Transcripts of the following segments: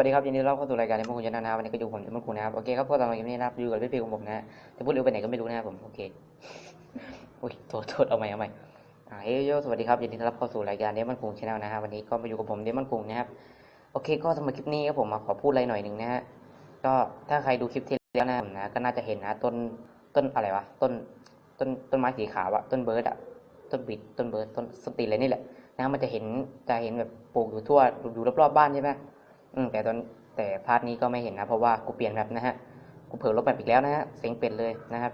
สวัสดีครับยินดีต้อนรับเข้าสู่รายการในมงคลชนะนะครับวันนี้ก็อยู่ผมเจมันคุณนะครับโอเคครับพวกเราคลิปนี้นะครับอยู่กับพี่พิวของผมนะฮะจะพูดเร็วไปไหนก็ไม่รู้นะครับผมโอเคอุ้ยโทษโทษเอาใหม่เอาใหม่อ่าเฮ้ยโยสวัสดีครับยินดีต้อนรับเข้าสู่รายการเดมอนคุงชาแนลนะฮะวันนี้ก็มาอยู่กับผมเดมอนคุงนะครับโอเคก็สำหรับคลิปนี้ครับผมมาขอพูดอะไรหน่อยหนึ่งนะฮะก็ถ้าใครดูคลิปที่แล้วนะผมนะก็น่าจะเห็นนะต้นต้นอะไรวะต้นต้นต้นไม้สีขาวอะต้นเบิร์ดอะต้นบิดต้นเบิร์ดต้นสตีนอะไรนี่แหละนะมันจะเห็นจะเห็นแบบปลูกอยู่ทั่วอยู่รอบๆบ้านใช่ไหม อืมแต่ตอนแต่พาร์ทนี้ก็ไม่เห็นนะ เพราะว่ากูเปลี่ยนแบบนะฮะ กูเผลอลบแบบอีกแล้วนะฮะ เสียงเป็ดเลยนะครับ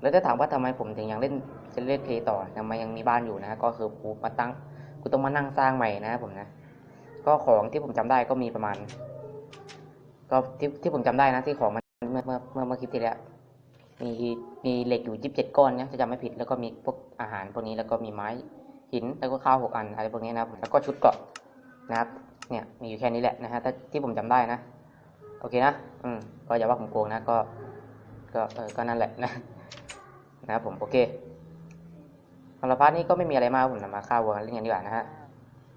แล้วจะถามว่าทำไมผมถึงยังเล่นจะเล่นเพลย์ต่อทำไมยังมีบ้านอยู่นะ ก็คือกูมาตั้ง กูต้องมานั่งสร้างใหม่นะผมนะ ก็ของที่ผมจำได้ก็มีประมาณ ก็ที่ที่ผมจำได้นะที่ของมันเมื่อเมื่อเมื่อเมื่อคลิปที่แล้วมีมีเหล็กอยู่ยี่สิบเจ็ดก้อนนะจะจำไม่ผิด แล้วก็มีพวกอาหารพวกนี้แล้วก็มีไม้หินแล้วก็ข้าวหกอันอะไรพวกนี้นะแล้วก็ชุดเกราะนะครับ เนี่ยมีอยู่แค่นี้แหละนะฮะที่ผมจำได้นะ โอเคนะ อืมก็อย่าว่าผมโกงนะก็ ก็เออก็นั่นแหละนะนะครับผมโอเคสำหรับพาร์ทนี้ก็ไม่มีอะไรมากผมนำมาฆ่าวัวกันเล่นกันดีกว่านะฮะ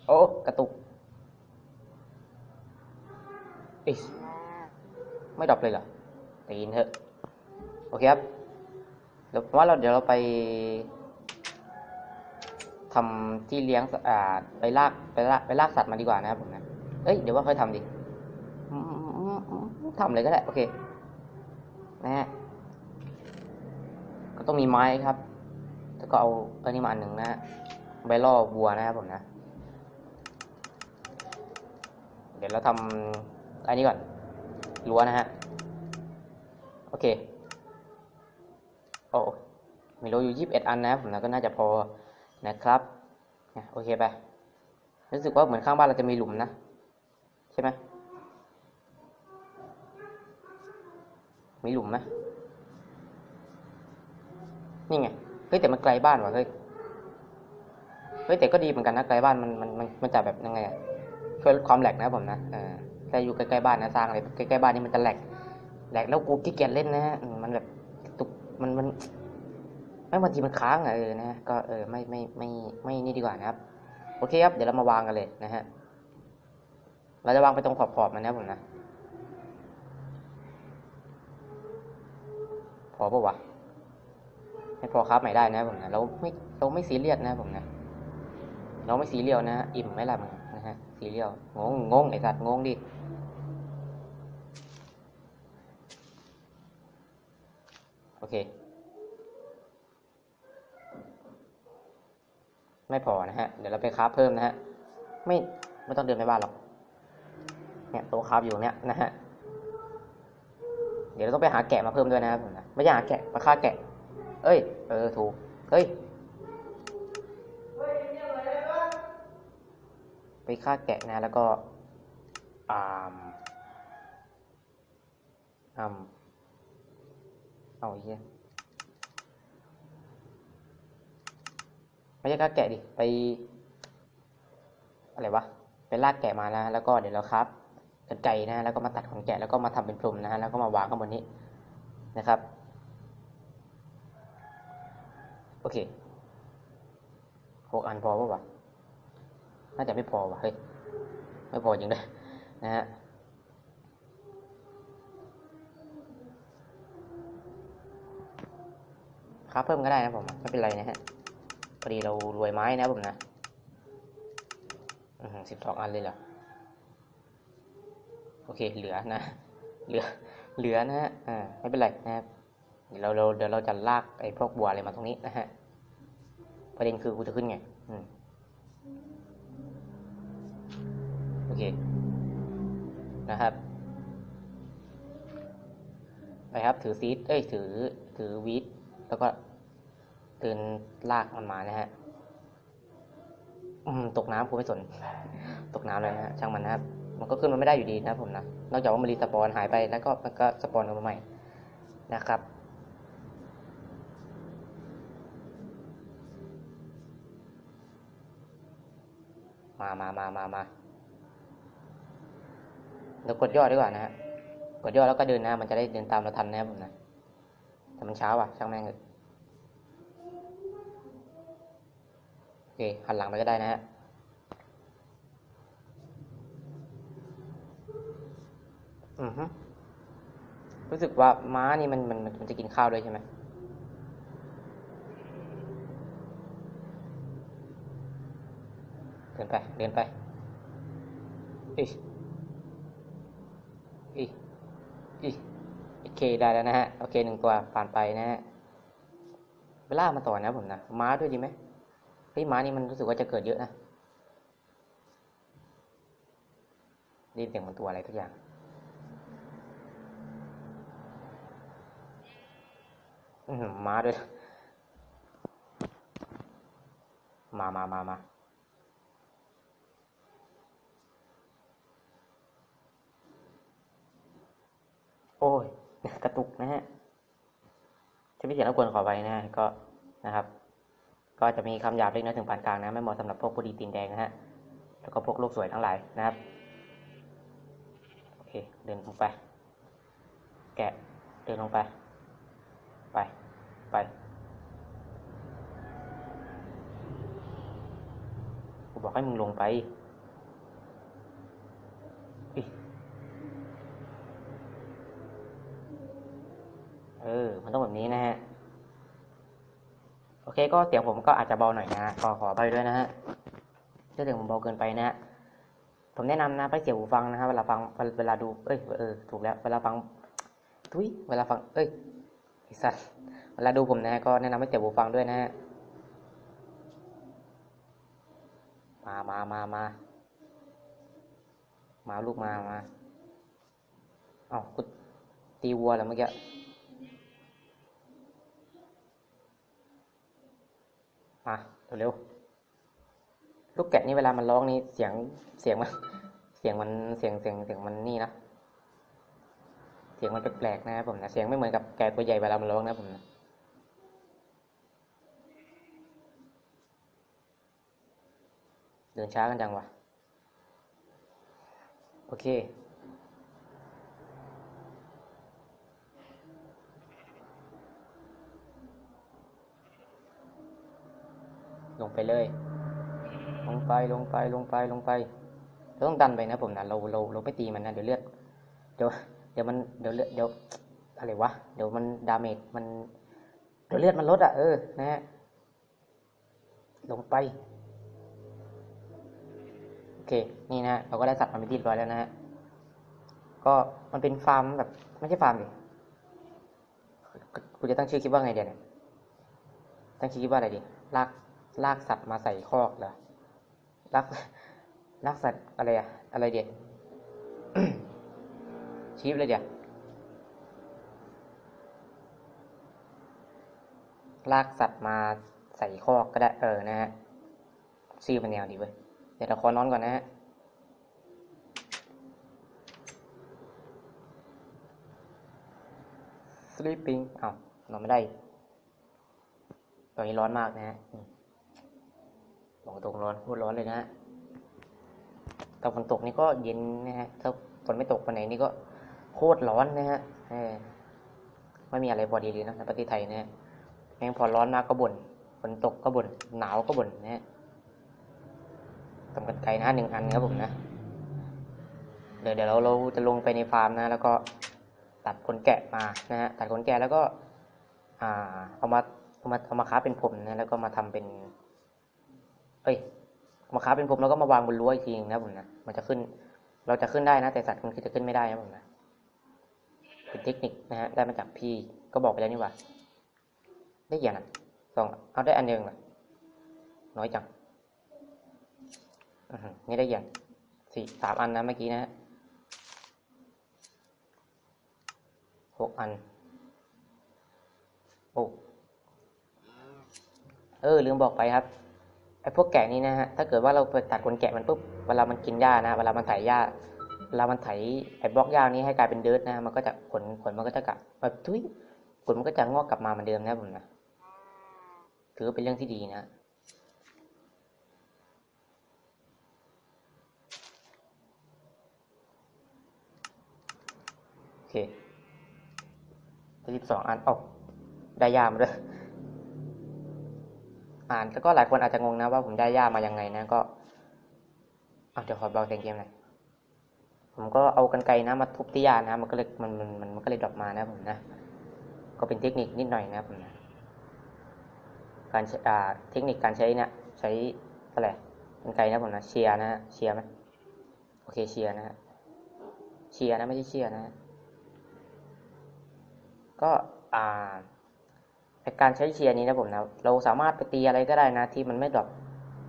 โอ้กระตุกอิสไม่ดรอปเลยเหรอตีนเถอะโอเคครับเดี๋ยวว่าเราเดี๋ยวเราไปทำที่เลี้ยงอ่าไปลากไปลากไปลากสัตว์มาดีกว่านะครับผมนะ เอ้ยเดี๋ยวว่าค่อยทำดิทำเลยก็ได้ โอเคนะฮะก็ต้องมีไม้ครับ แล้วก็เอาอันนี้มาอันหนึ่งนะฮะใบล่อวัวนะครับผมนะ เดี๋ยวเราทำอันนี้ก่อนรั้วนะฮะ โอเค โอ้มีโลอยู่ยี่สิบเอ็ดอันนะผมนะก็น่าจะพอนะครับ โอเคไป รู้สึกว่าเหมือนข้างบ้านเราจะมีหลุมนะ ใช่ไหมมีหลุมไหมนี่ไง เฮ้ยแต่มันไกลบ้านว่ะเฮ้ย เฮ้ยแต่ก็ดีเหมือนกันนะไกลบ้านมันมันมันมันจะแบบยังไงอะช่วยลดความแหลกนะผมนะเออแต่อยู่ใกล้ๆบ้านนะสร้างอะไรใกล้ๆบ้านนี่มันจะแหลกแหลกแล้วกูขี้เกียจเล่นนะฮะมมันแบบตุกมันมันไม่บางทีมันค้างอะเออนะก็เออไม่ไม่ไม่ไม่นี่ดีกว่านะครับ โอเคครับ เดี๋ยวเรามาวางกันเลยนะฮะ เราจะวางไปตรงขอบๆมันนะผมนะ พอปะวะไม่พอครับใหม่ได้นะผมนะ เราไม่เราไม่ซีเรียสนะผมนะ เราไม่ซีเรียสนะ อิ่มไหมล่ะมึงนะฮะซีเรียสงงงงไอสัตว์งงดิโอเค ไม่พอนะฮะ เดี๋ยวเราไปคราฟเพิ่มนะฮะ ไม่ไม่ต้องเดินไปบ้านหรอก ต๊ะคราฟอยู่เนี่ยนะฮะเดี๋ยวเราต้องไปหาแกะมาเพิ่มด้วยนะครับผมนะไม่ใช่หาแกะมาฆ่าแกะ เอ้ย เออถูกเฮ้ยไปฆ่าแกะนะแล้วก็อ่ามอ่าเอาเหี้ยไม่ใช่ฆ่าแกะดิไปอะไรวะไปลากแกะมานะแล้วก็เดี๋ยวเราครับ กันไก่นะแล้วก็มาตัดของแกะแล้วก็มาทำเป็นพรมนะฮะแล้วก็มาวางข้างบนนี้นะครับโอเคหกอันพอปะวะน่าจะไม่พอวะเฮ้ยไม่พอจริงด้วยนะฮะครับเพิ่มก็ได้นะผมไม่เป็นไรนะฮะพอดีเรารวยไม้นะผมนะสิบสองอันเลยเหรอ โอเคเหลือนะ เหลือเหลือนะฮะอ่าไม่เป็นไรนะครับเดี๋ยวเราเราเดี๋ยวเราจะลากไอ้พวกบัวอะไรมาตรงนี้นะฮะประเด็นคือกูจะขึ้นไงอืมโอเคนะครับไปครับถือซีดเอ้ยถือถือวีดแล้วก็เดินลากมันมานะฮะอืมตกน้ำกูไม่สน ตกน้ำเลยนะฮะช่างมันนะครับ มันก็ขึ้นมาไม่ได้อยู่ดีนะผมนะ นอกจากว่ามันรีสปอนหายไปแล้วก็มันก็สปอนกลับมาใหม่นะครับ มามามามามาเดี๋ยวกดย่อดีกว่านะฮะ กดย่อแล้วก็เดินนะมันจะได้เดินตามเราทันนะครับผมนะ แต่มันเช้าอะ ช่างแม่งเลยโอเคหันหลังไปก็ได้นะฮะ อือฮึรู้สึกว่าม้านี่มันมันมันจะกินข้าวด้วยใช่ไหมเดินไปเดินไปอีอีอีโอเคได้แล้วนะฮะ โอเคหนึ่งตัวผ่านไปนะฮะเวลามาต่อนะผมนะ ม้าด้วยดีไหมเฮ้ยม้านี่มันรู้สึกว่าจะเกิดเยอะนะดินเสียงมันตัวอะไรทุกอย่าง อือหือ ม้าด้วยมามามามาโอ้ย กระตุกนะฮะที่ไม่เขียนรบกวนขอไว้นะก็นะครับ ก็จะมีคำหยาบเล็กน้อยถึงปานกลางนะ ไม่เหมาะสำหรับพวกผู้ดีตีนแดงนะฮะ แล้วก็พวกโลกสวยทั้งหลายนะครับ โอเค เดินลงไป แกะ เดินลงไป ไป ไปกูบอกให้มึงลงไปอเออ มันต้องแบบนี้นะฮะ โอเค ก็เสียงผมก็อาจจะเบาหน่อยนะฮะขอขอไปด้วยนะฮะถ้าเสียงผมเบาเกินไปนะฮะ ผมแนะนำนะไปเสียบหูฟังนะฮะ เวลาฟัง เวลาดู เอ้ย เออ ถูกแล้ว เวลาฟัง ทุย เวลาฟัง เอ้ย สัตว์เวลาดูผมนะฮะก็แนะนำให้เสียบหูฟังด้วยนะฮะมามามามามาลูกมามาเอากูตีวัวแล้วเมื่อกี้มาเร็วๆลูกแกะนี่เวลามันร้องนี่เสียงเสียงมันเสียงมันเสียงเสียงเสียงมันนี่นะ สียงมันแปลกๆนะครับผมนะเสียงไม่เหมือนกับแกะตัวใหญ่เวลามันร้องนะผมนะเดินช้ากันจังวะโอเคลงไปเลย ลงไป ลงไป ลงไป ลงไป เราต้องดันไปนะผมนะ เรา เรา เราไม่ตีมันนะ เดี๋ยวเลือด เดี๋ยว เดี๋ยวมันเดี๋ยวเลือดเดี๋ยวอะไรวะเดี๋ยวมันดาเมจมันเดี๋ยวเลือดมันลดอะเออนะฮะลงไปโอเคนี่นะเราก็ได้สัตว์มาเป็นที่เรียบร้อยแล้วนะฮะก็มันเป็นฟาร์มแบบไม่ใช่ฟาร์มดิกูกูจะตั้งชื่อคลิปว่าไงเดี๋ยวเนี่ยตั้งชื่อคลิปว่าอะไรดีลากลากสัตว์มาใส่คอกเหรอลากลากสัตว์อะไรอะอะไรเดี๋ยว ชีพเลยเดียลากสัตว์มาใส่คอกก็ได้เออนะฮะชื่อมันแนวดีเว้ยเดี๋ยวเราขอนอนก่อนนะฮะ sleeping อ้าวนอนไม่ได้ตอนนี้ร้อนมากนะฮะบอกตรงร้อนพูดร้อนเลยนะฮะถ้าฝนตกนี่ก็เย็นนะฮะถ้าฝนไม่ตกวันไหนนี่ก็ โคตรร้อนนะฮะไม่มีอะไรพอดีเลยนะในประเทศไทยนะฮะแม่งพอร้อนมากก็บ่นฝนตกก็บ่นหนาวก็บ่นนะฮะทำกันไกลนะหนึ่งอันครับผมนะเดี๋ยวเดี๋ยวเราเราจะลงไปในฟาร์มนะ แล้วก็ตัดขนแกะมานะฮะตัดขนแกะแล้วก็ อ่า เอามาเอามาเอามาค้าเป็นผมนะแล้วก็มาทำเป็นเอ้ยมาค้าเป็นผมแล้วก็มาวางบนรั้วอีกทีนึงนะผมนะมันจะขึ้น เราจะขึ้นได้นะ แต่สัตว์มันคือจะขึ้นไม่ได้นะผมนะ เทคนิคนะฮะได้มาจากพี่ก็บอกไปแล้วนี่ว่า ได้กี่อันะสองเอาได้อันเดียวเองน้อยจังนี่ได้อย่างสี่สามอันนะเมื่อกี้นะฮะหกอันโอ้เออลืมบอกไปครับไอ้พวกแกะนี้นะฮะถ้าเกิดว่าเราไปตัดขนแกะมันปุ๊บเวลามันกินหญ้านะเวลามันไถหญ้า เวลามันไถไอ้บล็อกหญ้านี้ให้กลายเป็นเดิร์ดนะ มันก็จะขนขนมันก็จะกลับแบบทุยขนมันก็จะงอกกลับมาเหมือนเดิมนะผมนะถือว่าเป็นเรื่องที่ดีนะโอเคสิบสองอันโอ้าได้ยามาด้วยอ่านแล้วก็หลายคนอาจจะงงนะว่าผมได้ยามายังไงนะก็เดี๋ยวขอเบาเสียงเกมหน่อย ผมก็เอากันไกรนะมาทุบที่ยานะมันก็เลยมันมันมันมันก็เลยดรอปมานะผมนะ ก็เป็นเทคนิคนิดหน่อยนะผมนะการอ่าเทคนิคการใช้เนี่ยใช้อะไรกันไกรนะผมนะเชียร์นะฮะเชียร์ไหมโอเคเชียร์นะฮะเชียร์นะไม่ใช่เชียร์นะฮะก็อ่าการใช้เชียร์นี้นะผมนะเราสามารถไปตีอะไรก็ได้นะที่มันไม่ดรอป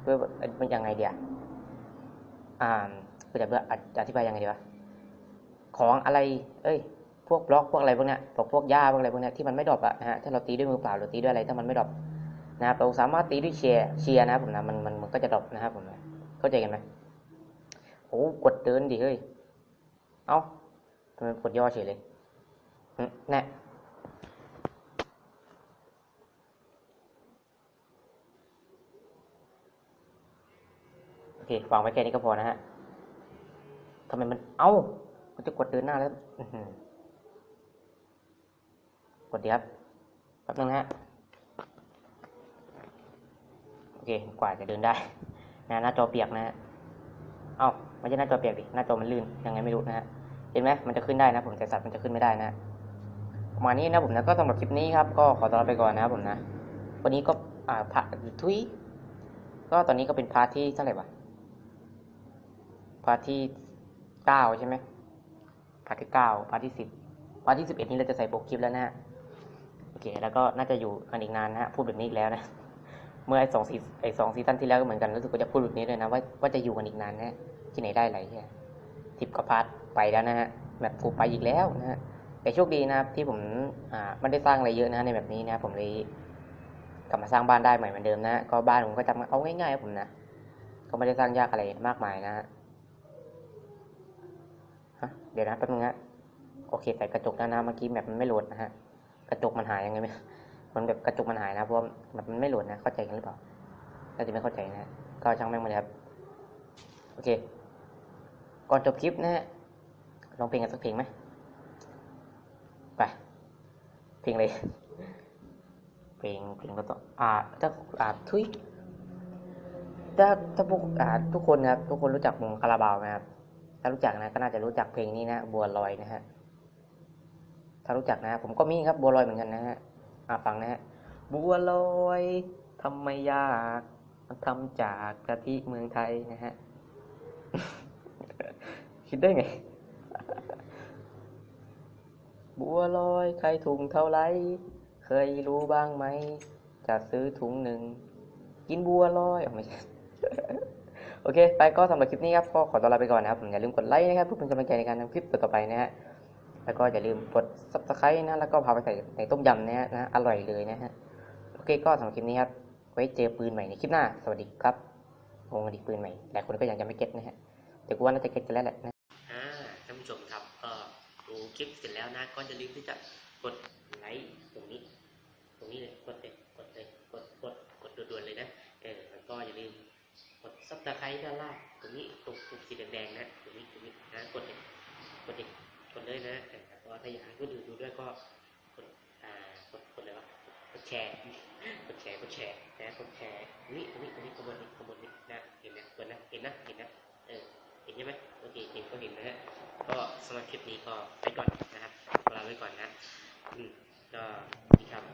เพื่อเป็นยังไงเดียวอ่า ก็จะเพื่อจะอธิบายยังไงดีวะของอะไร เอ้ย พวกบล็อกพวกอะไรพวกเนี้ยพวกพวกหญ้าพวกอะไรพวกเนี้ยที่มันไม่ดรอปอะนะฮะถ้าเราตีด้วยมือเปล่าหรือตีด้วยอะไรถ้ามันไม่ดรอปนะครับเราสามารถตีด้วยเชียร์เชียร์นะครับผมนะมันมันมันก็จะดรอปนะครับผมนะเข้าใจกันไหมโอ้กดเดินดิเฮ้ยเอ้าทำไมกดย่อเฉยเลยน่โอเควางไว้แค่นี้ก็พอนะฮะำไมมันเอ้ามันจะกดเดินหน้าแล้วกดดีครับแป๊บนึงนะฮะโอเคกว่าจะเดินได้นะหน้าจอเปียกนะฮะเอ้าม่ใช่หน้าจอเปียกดิหน้าจอมันลื่นยังไงไม่รู้นะฮะเห็นไหมมันจะขึ้นได้นะ ผมแต่สัตว์มันจะขึ้นไม่ได้นะประมาณนี้นะผมนะก็สำหรับคลิปนี้ครับ ก็ขอตัวลาไปก่อนนะครับผมนะวันนี้ก็อ่าพาทุยก็ตอนนี้ก็เป็นพาร์ทที่เท่าไหร่วะพาร์ทที่ เก้าใช่ไหมพาร์ทที่เก้าพาร์ทที่สิบพาร์ทที่สิบเอ็ดนี้เราจะใส่โปรคลิปแล้วนะฮะโอเค แล้วก็น่าจะอยู่กันอีกนานนะฮะพูดแบบนี้อีกแล้วนะเมื่อไอ้สองซีไอ้สองซีซั่นที่แล้วก็เหมือนกันรู้สึกว่าจะพูดแบบนี้เลยนะว่าว่าจะอยู่กันอีกนานนะฮะที่ไหนได้ไรเฮียทิปกับพาร์ทไปแล้วนะฮะแบบฟูไปอีกแล้วนะฮะแต่โชคดีนะครับที่ผมอ่าไม่ได้สร้างอะไรเยอะนะในแบบนี้นะผมเลยกลับมาสร้างบ้านได้ใหม่เหมือนเดิมนะก็บ้านผมก็จะเอาง่ายๆผมนะก็ไม่ได้สร้างยากอะไรมากมายนะฮะะเดี๋ยวนะแป๊บนึงนะโอเคใส่กระจกแล้วนะเมื่อกี้แมปมันไม่โหลดนะฮะกระจกมันหายยังไงไม่มันแบบกระจกมันหายนะเพราะว่าแบบมันไม่โหลดนะเข้าใจกันหรือเปล่าน่าจะไม่เข้าใจนะฮะก็ช่างแม่งมาเลยครับโอเค ก่อนจบคลิปนะฮะลองเพลงกันสักเพลงไหมไปเพลงเลยเพลงเพลงก็ต้องอ่าถ้าอ่าทุยถ้าถ้าพวกอ่าทุกคนนะครับทุกคนรู้จักวงคาราบาวไหมครับ ถ้ารู้จักนะก็น่าจะรู้จักเพลงนี้นะบัวลอยนะฮะถ้ารู้จักนะ ผมก็มีครับบัวลอยเหมือนกันนะฮะอ่าฟังนะฮะบัวลอยทำไมยากทำจากกะทิเมืองไทยนะฮะคิดได้ไง บัวลอยใครถุงเท่าไร เคยรู้บ้างไหม จะซื้อถุงหนึ่ง กินบัวลอยออไม่ใช่ โอเค ไปก็สำหรับคลิปนี้ครับก็ขอตัวลาไปก่อนนะครับผมอย่าลืมกดไลค์นะครับเพื่อเป็นกำลังใจในการทำคลิปต่อไปนะฮะแล้วก็อย่าลืมกด subscribe นะแล้วก็พาไปใส่ในต้มยำนะฮะนะอร่อยเลยนะฮะโอเคก็สำหรับคลิปนี้ครับไว้เจอปืนใหม่ในคลิปหน้า สวัสดีครับวงอดีปืนใหม่หลายคนก็ยังจะไม่เก็ตนะฮะแต่กูว่าน่าจะเก็ตกันแล้วแหละนะอ่าท่านผู้ชมครับก็ดูคลิปเสร็จแล้วนะก็อย่าลืมที่จะกดไลค์ตรงนี้ ตรงนี้เลยกดเลยกด นี้ตรงปุ่มสีแดงๆนะตรงนี้ตรงนี้นะกดเลยกดเลยกดเลยนะแล้วก็ถ้าอยากให้คนอื่นดูด้วยก็กดอ่ากดกดเลยวะกดแชร์กดแชร์กดแชร์นะกดแชร์นี่ตรงนี้ตรงนี้ขบวนนี้ขบวนนี้นะเห็นนะกดนะเห็นนะเห็นนะเออเห็นใช่ไหมโอเคเห็นก็เห็นนะฮะก็สำหรับคลิปนี้ก็ไปก่อนนะครับลาไว้ก่อนนะอืมก็ดีครับ